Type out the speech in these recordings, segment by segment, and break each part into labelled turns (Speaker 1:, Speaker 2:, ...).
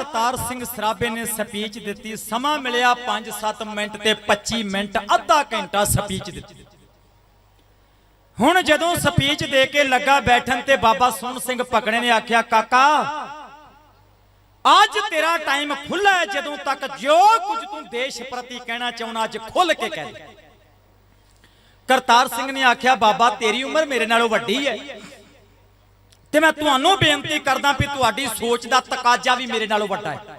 Speaker 1: ਕਰਤਾਰ ਸਿੰਘ ਸਰਾਬੇ ਨੇ ਸਪੀਚ ਦਿੱਤੀ। ਸਮਾਂ ਮਿਲਿਆ 5-7 ਮਿੰਟ ਤੇ 25 ਮਿੰਟ, ਅੱਧਾ ਘੰਟਾ ਸਪੀਚ ਦਿੱਤੀ। ਹੁਣ ਜਦੋਂ ਸਪੀਚ ਦੇ ਕੇ ਲੱਗਾ ਬੈਠਣ ਤੇ ਬਾਬਾ ਸੋਹਣ ਸਿੰਘ ਪਕੜੇ ਨੇ ਆਖਿਆ, ਕਾਕਾ, ਅੱਜ ਤੇਰਾ ਟਾਈਮ ਖੁੱਲਾ ਹੈ, ਜਦੋਂ ਤੱਕ ਜੋ ਕੁਝ ਤੂੰ ਦੇਸ਼ ਪ੍ਰਤੀ ਕਹਿਣਾ ਚਾਹੁੰਦਾ, ਅੱਜ ਖੁੱਲ ਕੇ ਕਹਿ ਕਰਤਾਰ ਸਿੰਘ ਨੇ ਆਖਿਆ, ਬਾਬਾ, ਤੇਰੀ ਉਮਰ ਮੇਰੇ ਨਾਲੋਂ ਵੱਡੀ ਹੈ। ਤੇ ਮੈਂ ਤੁਹਾਨੂੰ ਬੇਨਤੀ ਕਰਦਾ ਵੀ ਤੁਹਾਡੀ ਸੋਚ ਦਾ ਤਕਾਜ਼ਾ ਵੀ ਮੇਰੇ ਨਾਲੋਂ ਵੱਡਾ ਹੈ।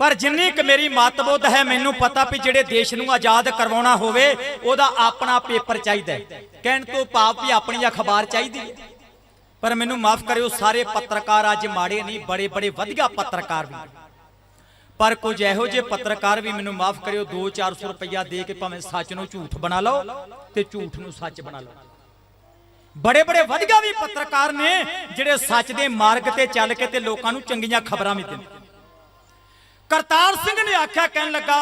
Speaker 1: ਪਰ ਜਿੰਨੀ ਕੁ ਮੇਰੀ ਮਤਬੁੱਧ ਹੈ, ਮੈਨੂੰ ਪਤਾ ਵੀ ਜਿਹੜੇ ਦੇਸ਼ ਨੂੰ ਆਜ਼ਾਦ ਕਰਵਾਉਣਾ ਹੋਵੇ, ਉਹਦਾ ਆਪਣਾ ਪੇਪਰ ਚਾਹੀਦਾ ਹੈ। ਕਹਿਣ ਤੋਂ ਭਾਵ ਵੀ ਆਪਣੀ ਅਖਬਾਰ ਚਾਹੀਦੀ ਹੈ। ਪਰ ਮੈਨੂੰ ਮਾਫ ਕਰਿਓ, ਸਾਰੇ ਪੱਤਰਕਾਰ ਅੱਜ ਮਾੜੇ ਨਹੀਂ, ਬੜੇ ਬੜੇ ਵਧੀਆ ਪੱਤਰਕਾਰ ਵੀ। ਪਰ ਕੁਝ ਇਹੋ ਜਿਹੇ ਪੱਤਰਕਾਰ ਵੀ ਮੈਨੂੰ ਮਾਫ ਕਰਿਓ 2-400 ਰੁਪਇਆ ਦੇ ਕੇ ਭਾਵੇਂ ਸੱਚ ਨੂੰ ਝੂਠ ਬਣਾ ਲਓ ਤੇ ਝੂਠ ਨੂੰ ਸੱਚ ਬਣਾ ਲਓ। ਬੜੇ ਬੜੇ ਵਧੀਆ ਵੀ ਪੱਤਰਕਾਰ ਨੇ, ਜਿਹੜੇ ਸੱਚ ਦੇ ਮਾਰਗ ਤੇ ਚੱਲ ਕੇ ਤੇ ਲੋਕਾਂ ਨੂੰ ਚੰਗੀਆਂ ਖਬਰਾਂ ਵੀ ਦਿੰਦੇ ਕਰਤਾਰ ਸਿੰਘ ਨੇ ਆਖਿਆ, ਕਹਿਣ ਲੱਗਾ,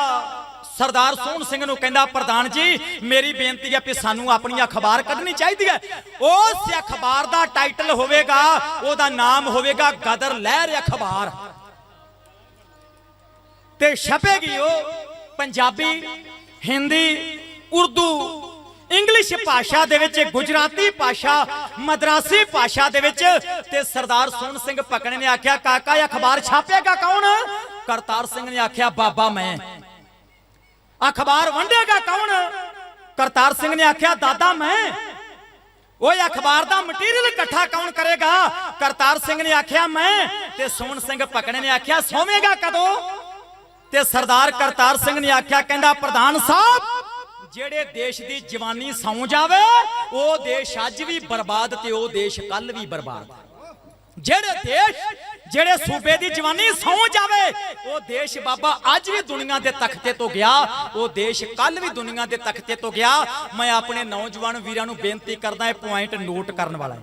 Speaker 1: ਸਰਦਾਰ ਸੋਹਣ ਸਿੰਘ ਨੂੰ ਕਹਿੰਦਾ, ਪ੍ਰਧਾਨ ਜੀ, ਮੇਰੀ ਬੇਨਤੀ ਹੈ ਕਿ ਸਾਨੂੰ ਆਪਣੀ ਅਖਬਾਰ ਕੱਢਣੀ ਚਾਹੀਦੀ ਹੈ। ਉਸ ਅਖਬਾਰ ਦਾ ਟਾਈਟਲ ਹੋਵੇਗਾ, ਉਹਦਾ ਨਾਮ ਹੋਵੇਗਾ, ਗਦਰ ਲਹਿਰ ਅਖਬਾਰ। ਤੇ ਛਪੇਗੀ ਉਹ ਪੰਜਾਬੀ, ਹਿੰਦੀ, ਉਰਦੂ ਇੰਗਲਿਸ਼ ਭਾਸ਼ਾ ਦੇ ਵਿੱਚ ਗੁਜਰਾਤੀ ਭਾਸ਼ਾ ਮਦਰਾਸੀ ਭਾਸ਼ਾ ਦੇ ਵਿੱਚ ਤੇ ਸਰਦਾਰ ਸੋਹਣ ਸਿੰਘ ਪਕਣੇ ਨੇ ਆਖਿਆ ਕਾਕਾ ਇਹ ਅਖਬਾਰ ਛਾਪੇਗਾ ਕੌਣ? ਕਰਤਾਰ ਸਿੰਘ ਨੇ ਆਖਿਆ ਬਾਬਾ ਮੈਂ। ਅਖਬਾਰ ਵੰਡੇਗਾ ਕੌਣ? ਕਰਤਾਰ ਸਿੰਘ ਨੇ ਆਖਿਆ ਦਾਦਾ ਮੈਂ। ਓਏ ਅਖਬਾਰ ਦਾ ਮਟੀਰੀਅਲ ਇਕੱਠਾ ਕੌਣ ਕਰੇਗਾ? ਕਰਤਾਰ ਸਿੰਘ ਨੇ ਆਖਿਆ ਮੈਂ। ਤੇ ਸੋਹਣ ਸਿੰਘ ਪਕਣੇ ਨੇ ਆਖਿਆ ਸੋਵੇਂਗਾ ਕਦੋਂ? ਤੇ ਸਰਦਾਰ ਕਰਤਾਰ ਸਿੰਘ ਨੇ ਆਖਿਆ ਕਹਿੰਦਾ ਪ੍ਰਧਾਨ ਸਾਹਿਬ ਜਿਹੜੇ ਦੇਸ਼ ਦੀ ਜਵਾਨੀ ਸੌਂ ਜਾਵੇ, ਉਹ ਦੇਸ਼ ਅੱਜ ਵੀ ਬਰਬਾਦ ਤੇ ਉਹ ਦੇਸ਼ ਕੱਲ ਵੀ ਬਰਬਾਦ। ਜਿਹੜੇ ਦੇਸ਼, ਜਿਹੜੇ ਸੂਬੇ ਦੀ ਜਵਾਨੀ ਸੌਂ ਜਾਵੇ, ਉਹ ਦੇਸ਼ ਬਾਬਾ ਅੱਜ ਵੀ ਦੁਨੀਆ ਦੇ ਤਖਤੇ ਤੋਂ ਗਿਆ, ਉਹ ਦੇਸ਼ ਕੱਲ ਵੀ ਦੁਨੀਆ ਦੇ ਤਖਤੇ ਤੋਂ ਗਿਆ। ਮੈਂ ਆਪਣੇ ਨੌਜਵਾਨ ਵੀਰਾਂ ਨੂੰ ਬੇਨਤੀ ਕਰਦਾ, ਇਹ ਪੁਆਇੰਟ ਨੋਟ ਕਰਨ ਵਾਲਾ